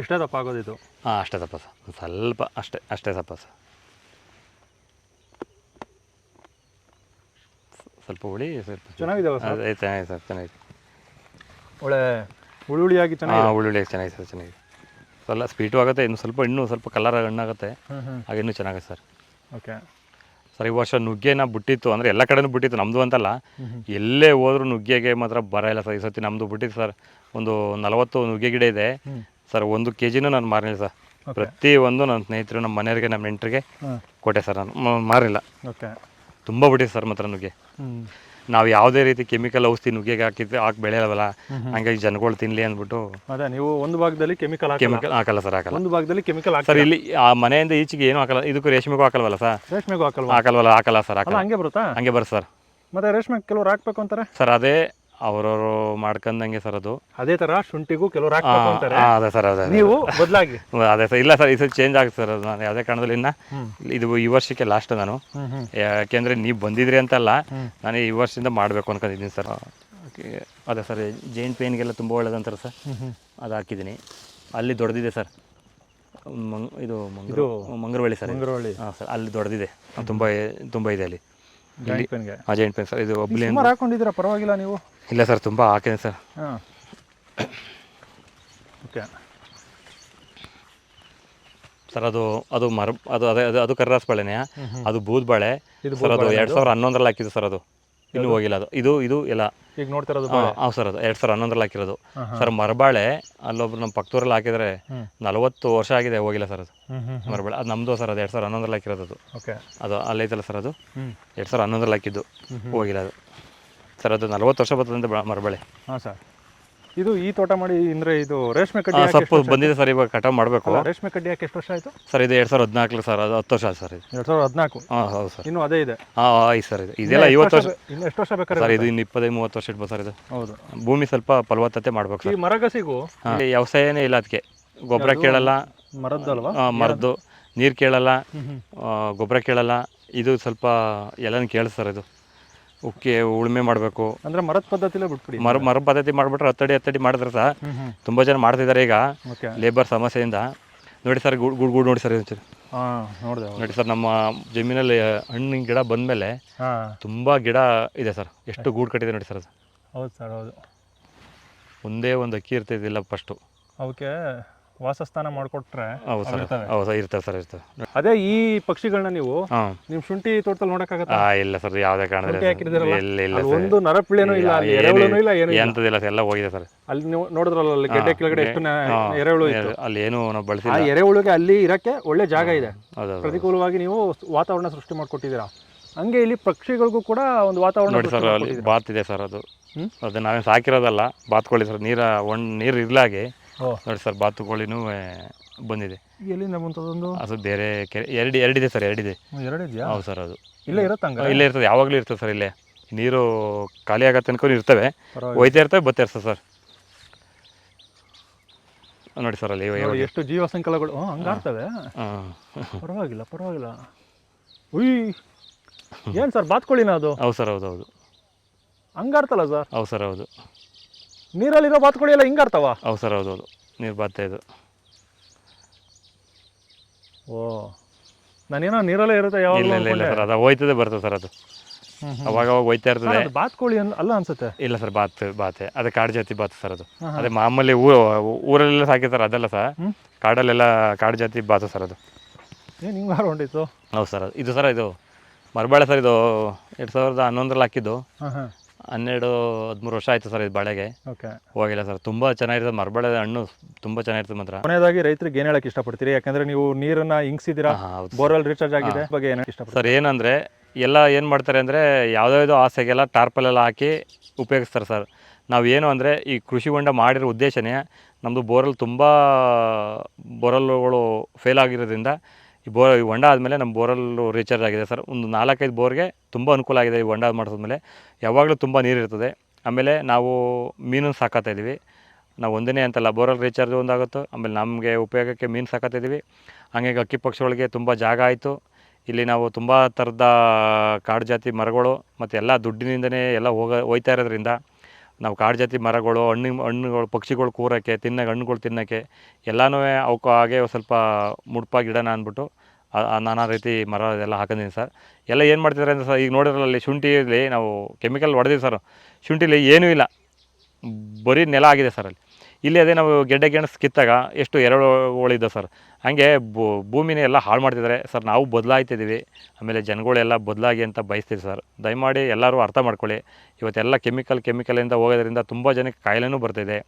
ಇಷ್ಟೇ ದಪ್ಪ ಆಗೋದು ಇದು? ಹಾಂ ಅಷ್ಟೇ ತಪ್ಪ ಸರ್. ಸ್ವಲ್ಪ ಅಷ್ಟೇ ಅಷ್ಟೇ ತಪ್ಪ ಸರ್. ಸ್ವಲ್ಪ ಹುಳಿ ಸ್ವಲ್ಪ ಚೆನ್ನಾಗಿದೆ ಸರ್? ಅದೇ ಚೆನ್ನಾಗಿದೆ ಸರ್ ಚೆನ್ನಾಗಿದೆ. ಒಳ್ಳೆ ಹುಳಿ ಹುಳಿಯಾಗಿ ಚೆನ್ನಾಗಿ ಹಾಂ ಹುಳಿ ಚೆನ್ನಾಗಿದೆ ಸರ್ ಚೆನ್ನಾಗಿದೆ. ಸ್ವಲ್ಪ ಸ್ವೀಟು ಆಗುತ್ತೆ ಇನ್ನು ಸ್ವಲ್ಪ ಇನ್ನೂ ಸ್ವಲ್ಪ ಕಲರ್ ಹಣ್ಣಾಗುತ್ತೆ. ಹಾಗೆ ಇನ್ನೂ ಚೆನ್ನಾಗಿದೆ ಸರ್. ಓಕೆ ಸರ್ ಈ ವರ್ಷ ನುಗ್ಗೆನ ಬಿಟ್ಟಿತ್ತು ಅಂದರೆ ಎಲ್ಲ ಕಡೆನೂ ಬಿಟ್ಟಿತ್ತು ನಮ್ಮದು ಅಂತಲ್ಲ. ಎಲ್ಲೇ ಹೋದರೂ ನುಗ್ಗೆಗೆ ಮಾತ್ರ ಬರ ಇಲ್ಲ ಸರ್. ಈ ಸರ್ತಿ ನಮ್ಮದು ಬಿಟ್ಟಿತ್ತು ಸರ್. ಒಂದು ನಲವತ್ತು ನುಗ್ಗೆ ಗಿಡ ಇದೆ. ಸರ್ ಒಂದು ಕೆ ಜಿನೂ ನಾನು ಮಾರಲಿಲ್ಲ ಸರ್. ಪ್ರತಿ ಒಂದು ನನ್ನ ಸ್ನೇಹಿತರು ನಮ್ಮ ಮನೆಯವರಿಗೆ ನಮ್ಮ ನೆಂಟರಿಗೆ ಕೊಟ್ಟೆ ಸರ್ ನಾನು ಮಾರಿಲ್ಲ ಓಕೆ ತುಂಬ ಬಿಟ್ಟಿತ್ತು ಸರ್ ಮಾತ್ರ ನುಗ್ಗೆ. ನಾವು ಯಾವುದೇ ರೀತಿ ಕೆಮಿಕಲ್ ಔಷಧಿ ನುಗ್ಗೆಗೆ ಹಾಕಿದ್ರೆ ಹಾಕಿ ಬೆಳೆಯಲ್ವಲ್ಲ? ಹಂಗಾಗಿ ಜನಗಳು ತಿನ್ಲಿ ಅಂದ್ಬಿಟ್ಟು ಅದೇ ನೀವು ಒಂದು ಭಾಗದಲ್ಲಿ ಕೆಮಿಕಲ್ ಕೆಮಿಕಲ್ ಹಾಕಲ್ಲ ಸರ್ ಹಾಕಲ್ಲ. ಒಂದು ಭಾಗದಲ್ಲಿ ಕೆಮಿಕಲ್ ಹಾಕಿ ಸರ್ ಇಲ್ಲಿ ಆ ಮನೆಯಿಂದ ಈಚೆಗೆ ಏನು ಹಾಕಲ್ಲ. ಇದಕ್ಕೂ ರೇಷ್ಮೆಗೂ ಹಾಕಲ್ವಲ್ಲ ಸರ್? ರೇಷ್ಮೆಗೂ ಹಾಕಲ್ವಲ್ಲ ಹಾಕಲ್ವಲ್ಲ ಹಾಕಲ್ಲ ಸರ್ ಹಾಕಲ್ಲ. ಹಂಗೆ ಬರುತ್ತಾ? ಹಂಗೆ ಬರ್ ಸರ್. ಮತ್ತೆ ರೇಷ್ಮೆ ಕೆಲವ್ರು ಹಾಕ್ಬೇಕು ಅಂತಾರೆ? ಸರ್ ಅದೇ ಅವ್ರವ್ರು ಮಾಡ್ಕಂದಂಗೆ ಸರ್ ಅದು. ಅದೇ ತರ ಶುಂಠಿಗೂ ಕೆಲವರು ಆ, ಅದೇ ಸರ್ ಅದೇ ಅದೇ. ನೀವು ಬದಲಾಗಿ. ಅದೇ ಸರ್ ಇಲ್ಲ ಸರ್ ಇದು ಸಲ ಚೇಂಜ್ ಆಗುತ್ತೆ ಸರ್ ಅದು ನಾನು ಯಾವುದೇ ಕಾರಣದಲ್ಲಿ ಇನ್ನ ಇದು ಈ ವರ್ಷಕ್ಕೆ ಲಾಸ್ಟ್ ನಾನು. ಹ್ಮ್ ನೀವು ಬಂದಿದ್ರಿ ಅಂತಲ್ಲ. ನಾನು ಈ ವರ್ಷದಿಂದ ಮಾಡಬೇಕು ಅನ್ಕೊಂಡಿದ್ದೀನಿ ಸರ್. ಓಕೆ ಅದೇ ಸರ್ ಜೈನ್ ಪೇನ್ಗೆಲ್ಲ ತುಂಬ ಒಳ್ಳೇದಂತಾರೆ ಸರ್. ಅದು ಹಾಕಿದ್ದೀನಿ. ಅಲ್ಲಿ ದೊಡ್ಡದಿದೆ ಸರ್. ಮಂಗ್ ಇದು ಮಂಗ್ರು ಮಂಗ್ರವಳ್ಳಿ ಸರ್. ಮಂಗ್ರವಳ್ಳಿ. ಹಾಂ ಸರ್ ಅಲ್ಲಿ ದೊಡ್ಡದಿದೆ ತುಂಬ ತುಂಬ ಇದೆ ಅಲ್ಲಿ. ಜಾಯಿಂಟ್ ಪೆನ್ಗೆ. ಜೈನ್ ಪೇನ್ ಸರ್ ಇದು ಒಬ್ಲಿ ಸುಮಾರು ಹಾಕೊಂಡಿದ್ದೀರಾ? ಪರವಾಗಿಲ್ಲ ನೀವು. ಇಲ್ಲ ಸರ್ ತುಂಬ ಹಾಕಿದೆ ಸರ್. ಹಾಂ. ಓಕೆ ಸರ್ ಅದು ಅದು ಮರ ಅದು ಅದೇ ಅದು ಅದು ಕರ್ರಾಸ್ ಬಾಳೆನೆ. ಅದು ಬೂದ್ ಬಾಳೆ. ಸರ್ ಅದು ಎರಡು ಸಾವಿರ ಹನ್ನೊಂದರಲ್ಲಿ ಹಾಕಿದ್ದು ಸರ್ ಅದು. ಇನ್ನೂ ಹೋಗಿಲ್ಲ ಅದು. ಇದು ಇದು ಎಲ್ಲ. ಈಗ ನೋಡ್ತಿರೋದು ಹಾಂ ಸರ್ ಅದು ಎರಡು ಸಾವಿರ ಹನ್ನೊಂದರಲ್ಲಿ ಹಾಕಿರೋದು. ಸರ್ ಮರಬಾಳೆ ಅಲ್ಲೊಬ್ರು ನಮ್ಮ ಪಕ್ಕದೂರಲ್ಲಿ ಹಾಕಿದರೆ. ನಲವತ್ತು ವರ್ಷ ಆಗಿದೆ ಹೋಗಿಲ್ಲ ಸರ್ ಅದು. ಮರಬಾಳೆ. ಅದು ನಮ್ಮದು ಸರ್ ಅದು ಎರಡು ಸಾವಿರ ಹನ್ನೊಂದರಲ್ಲಿ ಹಾಕಿರೋದು ಅದು. ಓಕೆ ಅದು ಅಲ್ಲೈತಲ್ಲ ಸರ್ ಅದು? ಎರಡು ಸಾವಿರ ಹನ್ನೊಂದರಲ್ಲಿ ಹಾಕಿದ್ದು. ಹೋಗಿಲ್ಲ ಅದು. ಸರ್ ಅದು ನಲ್ವತ್ತು ವರ್ಷ ಬರ್ತದಂತೆ ಬ- ಮರಬಾಳೆ ಹಾಂ ಸರ್. ಇದು ಈ ತೋಟ ಮಾಡಿ ಅಂದ್ರೆ ಇದು ರೇಷ್ಮೆ ಕಡ್ಡಿ ಆ, ಹಾಕಿ ಸೊಪ್ಪು ಬಂದಿದೆ ಸರ್ ಇವಾಗ ಕಟಾವು ಮಾಡಬೇಕು? ರೇಷ್ಮೆ ಕಡ್ಡಿ ಯಾಕೆ ಎಷ್ಟು ವರ್ಷ ಆಯ್ತು? ಸರ್ ಇದು ಎರಡು ಸಾವಿರದ ಹದಿನಾಲ್ಕು ಸರ್ ಅದು ಹತ್ತು ವರ್ಷ ಆಯ್ತು ಸರ್ ಇದು. ಎರಡ್ ಸಾವಿರದ ಹದಿನಾಲ್ಕು? ಹಾಂ ಹೌದು ಸರ್. ಇನ್ನು ಅದೇ ಇದೆ? ಹಾಂ ಆಯ್ತು ಸರ್ ಇದು. ಇದೆಲ್ಲ ಐವತ್ತು ವರ್ಷ ಇನ್ನು ಎಷ್ಟು ವರ್ಷ ಬೇಕಾದ್ರೆ ಸರ್ ಇದು ಇನ್ನು ಇಪ್ಪತ್ತೈದು ಮೂವತ್ತು ವರ್ಷ ಇಡ್ಬೋದು ಸರ್ ಇದು. ಹೌದು. ಭೂಮಿ ಸ್ವಲ್ಪ ಫಲವತ್ತತೆ ಮಾಡ್ಬೇಕು ಈ ಸರ್. ಮರಗಸಿಗೂ ಇಲ್ಲಿ ವ್ಯವಸಾಯನೇ ಇಲ್ಲ ಅದಕ್ಕೆ. ಗೊಬ್ಬರ ಕೇಳಲ್ಲ. ಮರದ್ದಲ್ವಾ? ಆ, ಮರದ್ದು. ನೀರು ಕೇಳಲ್ಲ. ಹ್ಮ್ ಹ್ಮ್. ಆ, ಗೊಬ್ಬರ ಕೇಳಲ್ಲ. ಇದು ಸ್ವಲ್ಪ ಎಲ್ಲನೂ ಕೇಳಿಸ್ತಾರೆ ಸರ್ ಇದು. ಉಕ್ಕೆ ಉಳುಮೆ ಮಾಡಬೇಕು. ಅಂದ್ರೆ ಮರದ ಪದ್ಧತಿಲೇ ಬಿಟ್ಬಿಡಿ ಮರ ಮರ ಪದ್ಧತಿ ಮಾಡಿಬಿಟ್ರೆ ಹತ್ತಡಿ ಹತ್ತಡಿ ಮಾಡಿದ್ರೆ ಸಹ ತುಂಬ ಜನ ಮಾಡ್ತಿದ್ದಾರೆ ಈಗ. ಓಕೆ. ಲೇಬರ್ ಸಮಸ್ಯೆಯಿಂದ. ನೋಡಿ ಸರ್ ಗುಡ್ ಗುಡ್ ಗುಡ್ ನೋಡಿ ಸರ್ ಒಂಚೂರು ಹಾ ನೋಡಿದೆ ನೋಡಿ ಸರ್ ನಮ್ಮ ಜಮೀನಲ್ಲಿ ಹಣ್ಣಿನ ಗಿಡ ಬಂದಮೇಲೆ ಹಾ. ತುಂಬ ಗಿಡ ಇದೆ ಸರ್. ಎಷ್ಟು ಗೂಡು ಕಟ್ಟಿದೆ ನೋಡಿ ಸರ್ ಅದು. ಹೌದು ಸರ್ ಹೌದು. ಒಂದೇ ಒಂದು ಅಕ್ಕಿ ಇರ್ತಿದ್ದಿಲ್ಲ ಫಸ್ಟು. ಅವಕ್ಕೆ ವಾಸಸ್ಥಾನ ಮಾಡಿಕೊಟ್ರೆ ಹೌದು ಸರ್. ಹೌದು ಸರ್ ಇರ್ತವೆ ಸರ್ ಇರ್ತವೆ. ಅದೇ ಈ ಪಕ್ಷಿಗಳನ್ನ ನೀವು ಹಾಂ. ನಿಮ್ ಶುಂಠಿ ತೋಟದಲ್ಲಿ ನೋಡಕ್ಕಾಗತ್ತಾ? ಆ, ಇಲ್ಲ ಸರ್ ಯಾವುದೇ ಕಾರಣ ಶುಂಠಿ ಇಲ್ಲ ಇಲ್ಲ ಅಲ್ಲಿ ಸರ್. ಒಂದು ನರಪಿಳೆನೂ ಇಲ್ಲ ಅಲ್ಲಿ ಎರೆಹುಳುನೂ ಇಲ್ಲ ಏನು ಇಲ್ಲ. ಎಂಥದಿಲ್ಲ ಸರ್ ಎಲ್ಲ ಹೋಗಿದೆ ಸರ್. ಅಲ್ಲಿ ನೀವು ನೋಡಿದ್ರಲ್ಲ ಅಲ್ಲಿ ಗೆಡ್ಡೆ ಕೆಳಗಡೆ ಎಷ್ಟು ನ- ಎರೆಹುಳು ಇತ್ತು. ಅಲ್ಲಿ ಏನು ನಾವು ಆ ಬಳಸಿಲ್ಲ. ಎರೆಹುಳುಗೆ ಅಲ್ಲಿ ಇರಕ್ಕೆ ಒಳ್ಳೆ ಜಾಗ ಇದೆ. ಹೌದು ಹೌದು. ಪ್ರತಿಕೂಲವಾಗಿ ನೀವು ವಾತಾವರಣ ಸೃಷ್ಟಿ ಮಾಡ್ಕೊಟ್ಟಿದ್ದೀರಾ. ಹಂಗೆ ಇಲ್ಲಿ ಪಕ್ಷಿಗಳಿಗೂ ಕೂಡ ಒಂದು ವಾತಾವರಣ ನೋಡಿ ಸೃಷ್ಟಿ ಸರ್ ಅಲ್ಲಿ. ಬಾತ್ ಇದೆ ಸರ್ ಅದು. ಹ್ಮ್? ಅದು ನಾವೇನು ಸಾಕಿರೋದಲ್ಲ ಬಾತ್ಕೊಳ್ಳಿ ಸರ್ ನೀರ ಒಣ ನೀರು ಇರ್ಲಾಗಿ ನೋಡಿ ಸರ್ ಬಾತುಕೋಳಿನೂ ಬಂದಿದೆ. ಎಲ್ಲಿಂದ ಬಂತದೊಂದು ಅದು? ಬೇರೆ ಕೆರೆ ಎರಡು ಎರಡಿದೆ ಸರ್ ಎರಡಿದೆ. ಎರಡು ಇದೆಯಾ ಹೌದು ಸರ್ ಅದು. ಇಲ್ಲೇ ಇರುತ್ತೆ ಇಲ್ಲೇ ಇರ್ತದೆ ಯಾವಾಗಲೂ ಇರ್ತದೆ ಸರ್ ಇಲ್ಲೇ. ನೀರು ಖಾಲಿ ಆಗೋ ತನಕ ಇರ್ತವೆ. ಒಯ್ತಾ ಇರ್ತವೆ ಬರ್ತಾ ಇರ್ತದೆ ಸರ್. ನೋಡಿ ಸರ್ ಅಲ್ಲಿ ಎಷ್ಟು ಜೀವ ಸಂಕಲಗಳು. ಹಂಗಾಗ್ತವೆ ಪರವಾಗಿಲ್ಲ ಪರವಾಗಿಲ್ಲ. ಉಯ್. ಏನ್ ಸರ್ ಬಾತ್ಕೊಳ್ಳಿನ ಅದು? ಹೌದು ಸರ್ ಹೌದು ಹೌದು. ಹಂಗಾರ್ತಲ್ಲ ಸರ್? ಹೌದು ಸರ್ ಹೌದು. ನೀರಲ್ಲಿರೋ ಬಾತುಕೋಳಿ ಎಲ್ಲ ಹಿಂಗಾರ್ತಾವ ಹೌದು ಸರ್ ಹೌದು ಹೌದು. ನೀರು ಬರ್ತಾ ಇದು ಓ ನಾನೇನೋ ನೀರಲ್ಲೇ ಇರುತ್ತೆ ಯಾವಾಗ ಇಲ್ಲ ಇಲ್ಲ ಇಲ್ಲ ಸರ್ ಅದು ಹೋಯ್ತದೆ ಬರ್ತದೆ ಸರ್ ಅದು. ಅವಾಗ ಅವಾಗ ಹೋಯ್ತಾ ಇರ್ತದೆ. ಬಾತ್ಕೋಳಿ ಅನ್- ಅಲ್ಲ ಅನ್ಸುತ್ತೆ. ಇಲ್ಲ ಸರ್ ಬಾತ್ ಬಾತೆ. ಅದೇ ಕಾಡು ಜಾತಿ ಬಾತ್ ಸರ್ ಅದು. ಅದೇ ಮಾಮೂಲಿ ಊ ಊರಲ್ಲೆಲ್ಲ ಸಾಕಿರ್ತಾರೆ ಅದೆಲ್ಲ ಸರ್. ಕಾಡಲ್ಲೆಲ್ಲ ಕಾಡು ಜಾತಿ ಬಾತು ಸರ್ ಅದು. ಏನು ಹಿಂಗ್ ಹೌದು ಸರ್ ಇದು ಸರ್ ಇದು ಮರಬಾಳೆ ಸರ್ ಇದು ಎರಡು ಸಾವಿರದ ಹನ್ನೊಂದರಲ್ಲಿ ಹಾಕಿದ್ದು. ಹಾಂ ಹಾಂ. ಹನ್ನೆರಡು ಹದಿಮೂರು ವರ್ಷ ಆಯಿತು ಸರ್ ಇದು ಬಾಳೆಗೆ. ಓಕೆ. ಹೋಗಿಲ್ಲ ಸರ್. ತುಂಬ ಚೆನ್ನಾಗಿರ್ತದೆ ಮರಬಳೆ ಹಣ್ಣು ತುಂಬ ಚೆನ್ನಾಗಿರ್ತದೆ ಮಾತ್ರ. ಕೊನೆಯದಾಗಿ ರೈತರಿಗೆ ಏನ್ ಹೇಳಕ್ ಇಷ್ಟಪಡ್ತೀರಿ? ಯಾಕಂದ್ರೆ ನೀವು ನೀರನ್ನ ಹಿಂಗ್ಸಿದ್ದೀರಾ ಹಾಂ ಹೌದು. ಬೋರ್ವೆಲ್ ರೀಚಾರ್ಜ್ ಆಗಿದೆ. ಬಗ್ಗೆ ಏನ ಇಷ್ಟಪಡ್ತೀರಿ? ಸರ್ ಏನಂದರೆ ಎಲ್ಲ ಏನು ಮಾಡ್ತಾರೆ ಅಂದರೆ ಯಾವುದ್ಯಾವುದೋ ಆಸೆಗೆಲ್ಲ ಟಾರ್ಪಲೆಲ್ಲ ಹಾಕಿ ಉಪಯೋಗಿಸ್ತಾರೆ ಸರ್. ನಾವು ಏನು ಅಂದರೆ ಈ ಕೃಷಿ ಹೊಂಡ ಮಾಡಿರೋ ಉದ್ದೇಶನೇ ನಮ್ಮದು ಬೋರ್ವೆಲ್ ತುಂಬ ಬೋರಲ್ಗಳು ಫೇಲ್ ಆಗಿರೋದ್ರಿಂದ ಈ ಬೋರ್, ಈ ಹೊಂಡ ಆದಮೇಲೆ ನಮ್ಮ ಬೋರಲ್ಲು ರೀಚಾರ್ಜ್ ಆಗಿದೆ ಸರ್. ಒಂದು ನಾಲ್ಕೈದು ಬೋರ್ಗೆ ತುಂಬ ಅನುಕೂಲ ಆಗಿದೆ ಈ ಹೊಂಡ ಮಾಡಿಸಿದ್ಮೇಲೆ. ಯಾವಾಗಲೂ ತುಂಬ ನೀರಿರ್ತದೆ ಆಮೇಲೆ ನಾವು ಮೀನನ್ನು ಸಾಕಾತಾ ಇದ್ದೀವಿ. ನಾವು ಒಂದನೇ ಅಂತಲ್ಲ ಬೋರಲ್ ರೀಚಾರ್ಜ್ ಒಂದಾಗುತ್ತೋ. ಆಮೇಲೆ ನಮಗೆ ಉಪಯೋಗಕ್ಕೆ ಮೀನು ಸಾಕತ್ತಾ ಇದ್ದೀವಿ. ಹಂಗಾಗಿ ಅಕ್ಕಿ ಪಕ್ಷಿಗಳಿಗೆ ತುಂಬ ಜಾಗ ಆಯಿತು. ಇಲ್ಲಿ ನಾವು ತುಂಬ ಥರದ ಕಾಡು ಜಾತಿ ಮರಗಳು ಮತ್ತು ಎಲ್ಲ ದುಡ್ಡಿನಿಂದನೇ ಎಲ್ಲ ಹೋಗ, ಹೋಯ್ತಾ ಇರೋದ್ರಿಂದ ನಾವು ಕಾಡು ಜಾತಿ ಮರಗಳು ಹಣ್ಣು ಹಣ್ಣುಗಳು, ಪಕ್ಷಿಗಳು ಕೂರೋಕ್ಕೆ ತಿನ್ನಕ್ಕೆ ಹಣ್ಣುಗಳು ತಿನ್ನೋಕ್ಕೆ ಎಲ್ಲನೂ ಅವಕ್ಕೆ ಹಾಗೆ ಸ್ವಲ್ಪ ಮುಡ್ಪಾಗಿ ಗಿಡನ ಅಂದ್ಬಿಟ್ಟು ನಾನಾ ರೀತಿ ಮರ ಎಲ್ಲ ಹಾಕಿದ್ದೀನಿ ಸರ್. ಎಲ್ಲ ಏನು ಮಾಡ್ತಿದ್ದಾರೆ ಅಂದರೆ ಸರ್, ಈಗ ನೋಡಿರಲ್ಲಿ ಶುಂಠಿಯಲ್ಲಿ ನಾವು ಕೆಮಿಕಲ್ ಹೊಡೆದಿವಿ ಸರ್. ಶುಂಠಿಲಿ ಏನೂ ಇಲ್ಲ. ಬರೀ ನೆಲ ಆಗಿದೆ ಸರ್ ಅಲ್ಲಿ. ಇಲ್ಲಿ ಅದೇ ನಾವು ಗೆಡ್ಡೆ ಗೆಣಸು ಕಿತ್ತಾಗ ಎಷ್ಟು ಎರಡು ಎರಡುಗಳಿದ್ದಾವೆ ಸರ್. ಹಾಗೆ ಭೂಮಿನೇ ಎಲ್ಲ ಹಾಳು ಮಾಡ್ತಿದ್ದಾರೆ. ಸರ್, ನಾವು ಬದಲಾಯ್ತಿದ್ದೀವಿ ಆಮೇಲೆ ಜನಗಳೆಲ್ಲ ಬದಲಾಗಿ ಅಂತ ಬಯಸ್ತೀವಿ ಸರ್. ದಯಮಾಡಿ ಎಲ್ಲರೂ ಅರ್ಥ ಮಾಡ್ಕೊಳ್ಳಿ. ಇವತ್ತೆಲ್ಲ ಕೆಮಿಕಲ್ ಕೆಮಿಕಲಿಂದ ಹೋಗೋದ್ರಿಂದ ತುಂಬ ಜನಕ್ಕೆ ಕಾಯಿಲೆನೂ ಬರ್ತಿದೆ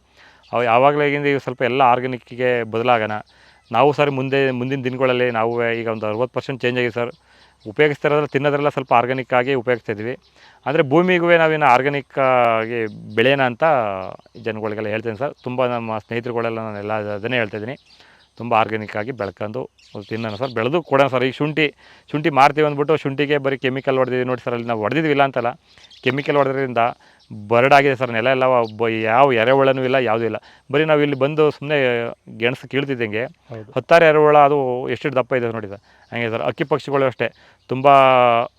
ಅವು ಯಾವಾಗಲಾಗಿಂದ ಈಗ ಸ್ವಲ್ಪ ಎಲ್ಲ ಆರ್ಗ್ಯಾನಿಕ್ಕಿಗೆ ಬದಲಾಗೋಣ. ನಾವು ಸರ್ ಮುಂದೆ, ಮುಂದಿನ ದಿನಗಳಲ್ಲಿ ನಾವು ಈಗ ಒಂದು ಅರವತ್ತು ಪರ್ಸೆಂಟ್ ಚೇಂಜ್ ಆಗಿದೆ ಸರ್. ಉಪಯೋಗಿಸ್ತಿರೋದ್ರಲ್ಲಿ ತಿನ್ನೋದ್ರೆಲ್ಲ ಸ್ವಲ್ಪ ಆರ್ಗ್ಯಾನಿಕ್ ಆಗಿ ಉಪಯೋಗಿಸ್ತಾ ಇದ್ವಿ ಅಂದರೆ ಭೂಮಿಗೂ ನಾವೇನು ಆರ್ಗ್ಯಾನಿಕ್ ಆಗಿ ಬೆಳೆಯೋಣ ಅಂತ ಜನಗಳಿಗೆಲ್ಲ ಹೇಳ್ತೀನಿ ಸರ್. ತುಂಬ ನಮ್ಮ ಸ್ನೇಹಿತರುಗಳೆಲ್ಲ ಎಲ್ಲ ಅದನ್ನೇ ಹೇಳ್ತಾ ಇದ್ದೀನಿ. ತುಂಬ ಆರ್ಗ್ಯಾನಿಕ್ ಆಗಿ ಬೆಳ್ಕೊಂಡು ತಿನ್ನೋಣ ಸರ್. ಬೆಳೆದು ಕೊಡೋಣ ಸರ್ ಈಗ ಶುಂಠಿ ಶುಂಠಿ ಮಾರ್ತೀವಿ ಅಂದ್ಬಿಟ್ಟು ಶುಂಠಿಗೆ ಬರೀ ಕೆಮಿಕಲ್ ಹೊಡೆದಿದ್ದೀವಿ ನೋಡಿ ಸರ್, ಅಲ್ಲಿ ನಾವು ಹೊಡೆದಿದ್ವಿ ಇಲ್ಲ ಅಂತಲ್ಲ. ಕೆಮಿಕಲ್ ಹೊಡೆದ್ರಿಂದ ಬರಡಾಗಿದೆ ಸರ್ ನೆಲ ಎಲ್ಲ ಬ ಯಾವ ಎರೆಹುಳನೂ ಇಲ್ಲ ಯಾವುದೂ ಇಲ್ಲ. ಬರೀ ನಾವು ಇಲ್ಲಿ ಬಂದು ಸುಮ್ಮನೆ ಗೆಣಸು ಕೀಳ್ತಿದ್ದಂಗೆ ಹತ್ತಾರು ಎರೆಹುಳ ಅದು ಎಷ್ಟು ದಪ್ಪ ಇದೆ ನೋಡಿ ಸರ್. ಹಂಗೆ ಸರ್ ಅಕ್ಕಿ ಪಕ್ಷಿಗಳು ಅಷ್ಟೇ. ತುಂಬ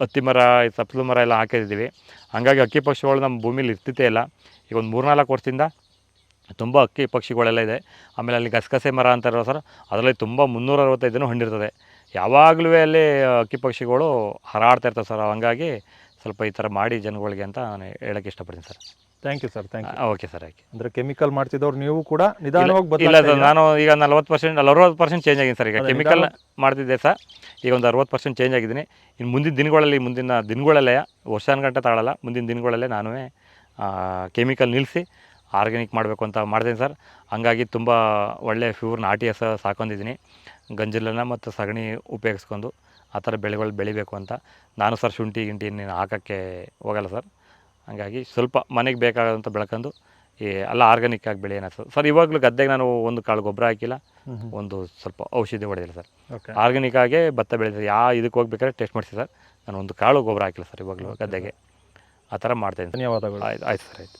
ಹತ್ತಿ ಮರ ಸಪ್ಲು ಮರ ಎಲ್ಲ ಹಾಕಿದ್ದೀವಿ. ಹಂಗಾಗಿ ಅಕ್ಕಿ ಪಕ್ಷಿಗಳು ನಮ್ಮ ಭೂಮಿಲಿ ಇರ್ತಿತ್ತೇ ಇಲ್ಲ. ಈಗ ಒಂದು ಮೂರ್ನಾಲ್ಕು ವರ್ಷದಿಂದ ತುಂಬ ಅಕ್ಕಿ ಪಕ್ಷಿಗಳೆಲ್ಲ ಇದೆ. ಆಮೇಲೆ ಅಲ್ಲಿ ಗಸಗಸೆ ಮರ ಅಂತ ಇರೋ ಸರ್ ಅದರಲ್ಲಿ ತುಂಬ ಮುನ್ನೂರ ಅರವತ್ತೈದನೂ ಹಣ್ಣಿರ್ತದೆ ಯಾವಾಗಲೂ ಅಲ್ಲಿ ಅಕ್ಕಿ ಪಕ್ಷಿಗಳು ಹಾರಾಡ್ತಾ ಇರ್ತವೆ ಸರ್ ಹಂಗಾಗಿ ಸ್ವಲ್ಪ ಈ ಥರ ಮಾಡಿ ಜನಗಳಿಗೆ ಅಂತ ನಾನು ಹೇಳೋಕ್ಕೆ ಇಷ್ಟಪಡ್ತೀನಿ sir. Thank you sir thank you okay sir okay ಅಂದರೆ ಕೆಮಿಕಲ್ ಮಾಡ್ತಿದ್ದವ್ರು ನೀವು ಕೂಡ ನಿಧಾನವಾಗಿ ಇಲ್ಲ ಸರ್ ನಾನು ಈಗ ನಲ್ವತ್ತು ಪರ್ಸೆಂಟ್ ಅರವತ್ತು ಪರ್ಸೆಂಟ್ ಚೇಂಜ್ ಆಗಿದೆ ಸರ್ ಈಗ ಕೆಮಿಕಲ್ ಮಾಡ್ತಿದ್ದೆ ಸರ್ ಈಗ ಒಂದು ಅರವತ್ತು ಪರ್ಸೆಂಟ್ ಚೇಂಜ್ ಆಗಿದ್ದೀನಿ. ಇನ್ನು ಮುಂದಿನ ದಿನಗಳಲ್ಲಿ ಮುಂದಿನ ದಿನಗಳಲ್ಲೇ ವರ್ಷಾನುಗಂಟೆ ತಾಳಲ್ಲ ಮುಂದಿನ ದಿನಗಳಲ್ಲೇ ನಾನು ಕೆಮಿಕಲ್ ನಿಲ್ಲಿಸಿ ಆರ್ಗ್ಯಾನಿಕ್ ಮಾಡಬೇಕು ಅಂತ ಮಾಡ್ತೀನಿ ಸರ್ ಹಂಗಾಗಿ ತುಂಬ ಒಳ್ಳೆಯ ಫ್ಯೂರ್ ನಾಟಿ ಸಹ ಸಾಕೊಂಡಿದ್ದೀನಿ. ಗಂಜಲನ್ನು ಮತ್ತು ಸಗಣಿ ಉಪಯೋಗಿಸ್ಕೊಂಡು ಆ ಥರ ಬೆಳೆಗಳು ಬೆಳಿಬೇಕು ಅಂತ ನಾನು ಸರ್ ಶುಂಠಿ ಗಿಂಟಿ ನೀನು ಹಾಕೋಕ್ಕೆ ಹೋಗಲ್ಲ ಸರ್. ಹಾಗಾಗಿ ಸ್ವಲ್ಪ ಮನೆಗೆ ಬೇಕಾದಂಥ ಬೆಳ್ಕೊಂಡು ಈ ಎಲ್ಲ ಆರ್ಗಾನಿಕ್ ಆಗಿ ಬೆಳೆಯೋಣ ಸರ್. ಸರ್ ಇವಾಗಲೂ ಗದ್ದೆಗೆ ನಾನು ಒಂದು ಕಾಳು ಗೊಬ್ಬರ ಹಾಕಿಲ್ಲ. ಒಂದು ಸ್ವಲ್ಪ ಔಷಧಿ ಹೊಡೆದಿಲ್ಲ ಸರ್. ಓಕೆ. ಆರ್ಗಾನಿಕ್ ಆಗೇ ಭತ್ತ ಬೆಳೆದಿದೆ. ಯಾ ಇದಕ್ಕೆ ಹೋಗ್ಬೇಕಾದ್ರೆ ಟೆಸ್ಟ್ ಮಾಡಿಸಿ ಸರ್. ನಾನು ಒಂದು ಕಾಳು ಗೊಬ್ಬರ ಹಾಕಿಲ್ಲ ಸರ್ ಇವಾಗಲೂ ಗದ್ದೆಗೆ. ಆ ಥರ ಮಾಡ್ತೇನೆ ಧನ್ಯವಾದಗಳು. ಆಯ್ತು ಆಯ್ತು ಸರ್ ಆಯ್ತು.